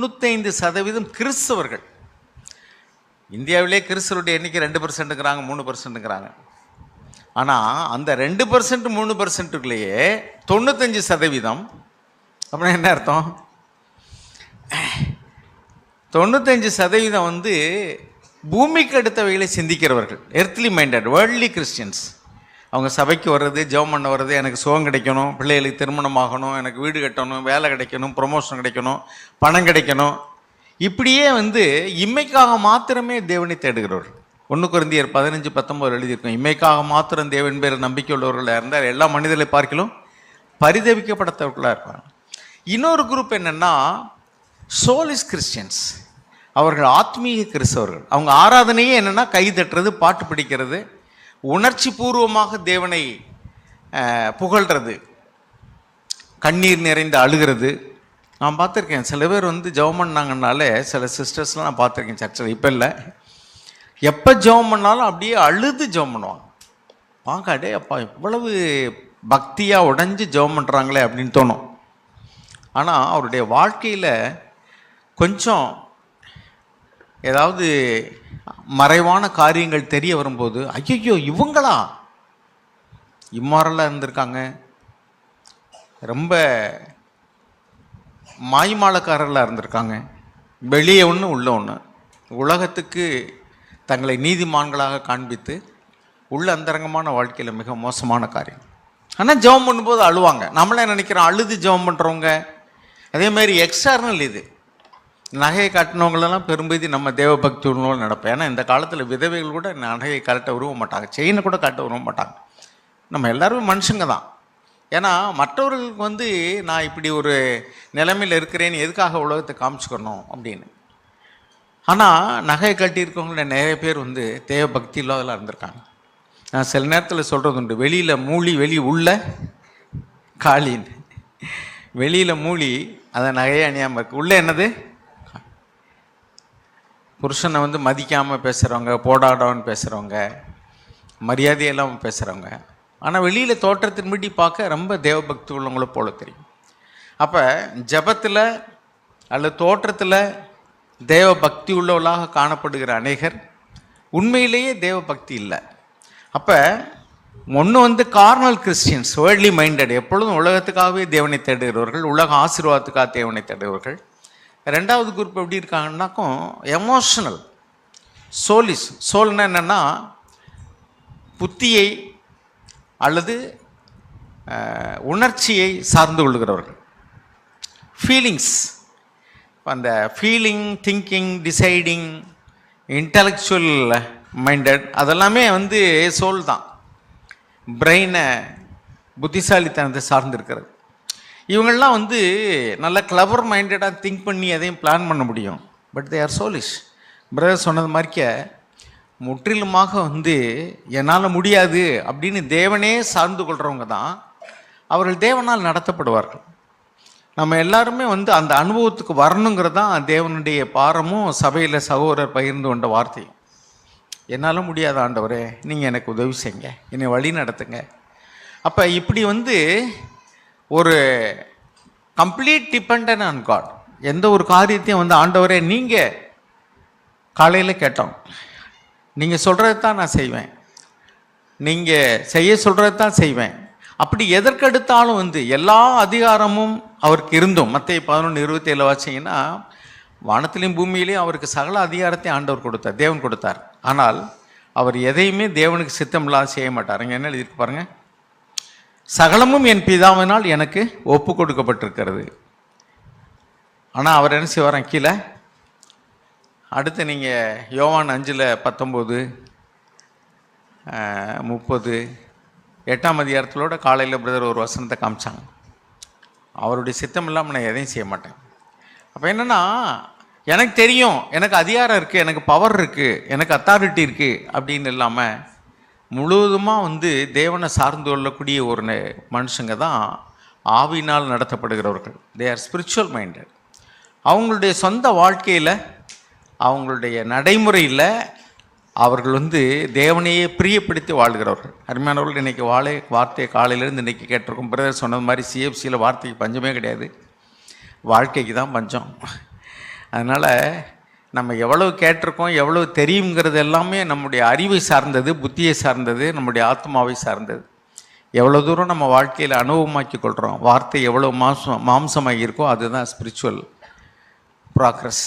தொண்ணூத்தைந்து சதவீதம் கிறிஸ்தவர்கள். இந்தியாவிலே கிறிஸ்தவருடைய எண்ணிக்கை ரெண்டு பர்சன்ட்டுங்கிறாங்க மூணு பர்சன்ட்டுங்கிறாங்க ஆனால் அந்த ரெண்டு பர்சன்ட் மூணு பர்சன்ட்டுக்குள்ளேயே தொண்ணூத்தஞ்சு சதவீதம் அப்படின்னா என்ன அர்த்தம்? தொண்ணூத்தஞ்சு சதவீதம் வந்து பூமிக்கு அடுத்தவைகளை சிந்திக்கிறவர்கள் எர்த்லி மைண்டட் வேர்ல்ட்லி கிறிஸ்டியன்ஸ் அவங்க சபைக்கு வர்றது ஜெபம் பண்ண வர்றது எனக்கு சுகம் கிடைக்கணும் பிள்ளைகளுக்கு திருமணம் ஆகணும் எனக்கு வீடு கட்டணும் வேலை கிடைக்கணும் ப்ரொமோஷன் கிடைக்கணும் பணம் கிடைக்கணும். இப்படியே வந்து இம்மைக்காக மாத்திரமே தேவனை தேடுகிறவர்கள். ஒன்று குருந்தியர் பதினஞ்சு பத்தொம்பது எழுதியிருக்கோம். இம்மைக்காக மாத்திரம் தேவன் பேர் நம்பிக்கை உள்ளவர்களாக இருந்தால் எல்லா மனிதர்களை பார்க்கிலும் பரிதவிக்கப்படத்தவர்களாக இருப்பாங்க. இன்னொரு குரூப் என்னென்னா சோலிஸ் கிறிஸ்டியன்ஸ் அவர்கள் ஆத்மீக கிறிஸ்தவர்கள். அவங்க ஆராதனையே என்னென்னா கை தட்டுறது பாட்டு பிடிக்கிறது உணர்ச்சி பூர்வமாக தேவனை புகழ்கிறது புகழ்றது கண்ணீர் நிறைந்து அழுகிறது. நான் பார்த்துருக்கேன். சில பேர் வந்து ஜெபம் பண்ணாங்கனாலே சில சிஸ்டர்ஸ்லாம் நான் பார்த்துருக்கேன் சர்ச்சில் இப்போ இல்லை. எப்போ ஜெபம் பண்ணாலும் அப்படியே அழுது ஜெபம் பண்ணுவாங்க. வாங்க அடே அப்பா இவ்வளவு பக்தியாக உடைஞ்சு ஜெபம் பண்ணுறாங்களே அப்படின்னு தோணும். ஆனால் அவருடைய வாழ்க்கையில் கொஞ்சம் ஏதாவது மறைவான காரியங்கள் தெரிய வரும்போது ஐயோ இவங்களா? இம்மாரலாக இருந்திருக்காங்க. ரொம்ப மாய்மாலக்காரர்களாக இருந்திருக்காங்க. வெளியே ஒன்று உள்ள ஒன்று உலகத்துக்கு தங்களை நீதிமான்களாக காண்பித்து உள்ள அந்தரங்கமான வாழ்க்கையில் மிக மோசமான காரியம். ஆனால் ஜெபம் பண்ணும்போது அழுவாங்க. நம்மளே நினைக்கிறோம் அழுது ஜெபம் பண்ணுறவங்க அதே மாதிரி எக்ஸ்டர்னல் இது. நகையை கட்டினவங்களெல்லாம் பெரும்பதி நம்ம தேவபக்தி உள்ளவங்க நடப்போம். ஏன்னா இந்த காலத்தில் விதவைகள் கூட நகையை கரெக்டாக உருவ மாட்டாங்க. செயினை கூட கட்ட உருவ மாட்டாங்க. நம்ம எல்லாருமே மனுஷங்க தான். ஏன்னா மற்றவர்களுக்கு வந்து நான் இப்படி ஒரு நிலைமையில் இருக்கிறேன்னு எதுக்காக உலகத்தை காமிச்சுக்கணும் அப்படின்னு. ஆனால் நகையை கட்டியிருக்கவங்கள நிறைய பேர் வந்து தேவ பக்தி இல்லாதலாம் இருந்திருக்காங்க. நான் சில நேரத்தில் சொல்கிறது உண்டு வெளியில் மூலி வெளி உள்ள காளின்னு. வெளியில் மூலி அதை நகையை அணியாமல் இருக்குது உள்ளே என்னது? புருஷனை வந்து மதிக்காமல் பேசுகிறவங்க போடாடவன் பேசுகிறவங்க மரியாதையெல்லாம் பேசுகிறவங்க ஆனால் வெளியில் தோற்றத்தின்படி பார்க்க ரொம்ப தேவபக்தி உள்ளவங்கள போல தெரியும். அப்போ ஜபத்தில் அல்லது தோற்றத்தில் தேவ பக்தி உள்ளவர்களாக காணப்படுகிற அநேகர் உண்மையிலேயே தேவ பக்தி இல்லை. அப்போ ஒன்று வந்து கார்னல் கிறிஸ்டியன்ஸ் வேர்ல்ட்லி மைண்டட் எப்பொழுதும் உலகத்துக்காகவே தேவனை தேடுகிறவர்கள் உலக ஆசீர்வாதத்துக்காக தேவனை தேடுகிறவர்கள். ரெண்டாவது குரூப் எப்படி இருக்காங்கன்னாக்கும் எமோஷனல் சோலிஸ் சோல்னா என்னென்னா புத்தியை அல்லது உணர்ச்சியை சார்ந்து கொள்கிறவர்கள். ஃபீலிங்ஸ் அந்த feeling thinking deciding intellectual minded அதெல்லாமே வந்து சோல் தான். பிரெயினை புத்திசாலித்தனத்தை சார்ந்திருக்கிறது இவங்கள்லாம் வந்து நல்ல கிளவர் மைண்டடாக திங்க் பண்ணி எதையும் பிளான் பண்ண முடியும். But they are soulish brother சொன்னது மாதிரிக்க முற்றிலுமாக வந்து என்னால் முடியாது அப்படின்னு தேவனே சார்ந்து கொள்கிறவங்க தான். அவர்கள் தேவனால் நடத்தப்படுவார்கள். நம்ம எல்லாருமே வந்து அந்த அனுபவத்துக்கு வரணுங்கிறது தான் தேவனுடைய பாரமும் சபையில் சகோதரர் பகிர்ந்து கொண்ட வார்த்தையும். என்னால் முடியாத ஆண்டவரே நீங்கள் எனக்கு உதவி செய்யுங்க. என்னை வழி நடத்துங்க. அப்போ இப்படி வந்து ஒரு கம்ப்ளீட் டிபெண்டன் ஆன் காட் எந்த ஒரு காரியத்தையும் வந்து ஆண்டவரே நீங்கள் காலையில் கேட்டோம். நீங்கள் சொல்கிறது தான் நான் செய்வேன். நீங்கள் செய்ய சொல்கிறது தான் செய்வேன். அப்படி எதற்கெடுத்தாலும் வந்து எல்லா அதிகாரமும் அவருக்கு இருந்தும். மத்திய பதினொன்று இருபத்தி ஏழு வாசிங்கன்னா வானத்திலையும் பூமியிலையும் அவருக்கு சகல அதிகாரத்தையும் ஆண்டவர் கொடுத்தார் தேவன் கொடுத்தார். ஆனால் அவர் எதையுமே தேவனுக்கு சித்தம் இல்லாத செய்ய மாட்டார். இங்க என்ன எழுதியிருக்கு பாருங்கள் சகலமும் என் பிதாவினால் எனக்கு ஒப்பு கொடுக்கப்பட்டிருக்கிறது. ஆனால் அவர் என்ன செய்வாராம் கீழே. அடுத்து நீங்கள் யோவான் அஞ்சில் பத்தொம்போது முப்பது எட்டாம் அதிகாரத்திலோட காலையில் பிரதர் ஒரு வசனத்தை காமிச்சாங்க. அவருடைய சித்தம் இல்லாமல் நான் எதையும் செய்ய மாட்டேன். அப்போ என்னென்னா எனக்கு தெரியும் எனக்கு அதிகாரம் இருக்குது எனக்கு பவர் இருக்குது எனக்கு அத்தாரிட்டி இருக்குது அப்படின்னு இல்லாமல் முழுவதுமாக வந்து தேவனை சார்ந்து கொள்ளக்கூடிய ஒரு மனுஷங்க தான் ஆவினால் நடத்தப்படுகிறவர்கள். தே ஆர் ஸ்பிரிச்சுவல் மைண்டட் அவங்களுடைய சொந்த வாழ்க்கையில் அவங்களுடைய நடைமுறையில் அவர்கள் வந்து தேவனையே பிரியப்படுத்தி வாழ்கிறவர்கள். அருமையானவர்கள் இன்றைக்கி வாழை வார்த்தையை காலையிலேருந்து இன்றைக்கி கேட்டிருக்கோம். பிரதர் சொன்னது மாதிரி சிஎஃப்சியில் வார்த்தைக்கு பஞ்சமே கிடையாது. வாழ்க்கைக்கு தான் பஞ்சம். அதனால் நம்ம எவ்வளவு கேட்டிருக்கோம் எவ்வளவு தெரியுங்கிறது எல்லாமே நம்முடைய அறிவை சார்ந்தது புத்தியை சார்ந்தது நம்முடைய ஆத்மாவை சார்ந்தது. எவ்வளோ தூரம் நம்ம வாழ்க்கையில் அனுபவமாக்கி கொள்கிறோம் வார்த்தை எவ்வளோ மாம்சம் மாம்சமாக இருக்கோ அதுதான் ஸ்பிரிச்சுவல் ப்ராக்ரஸ்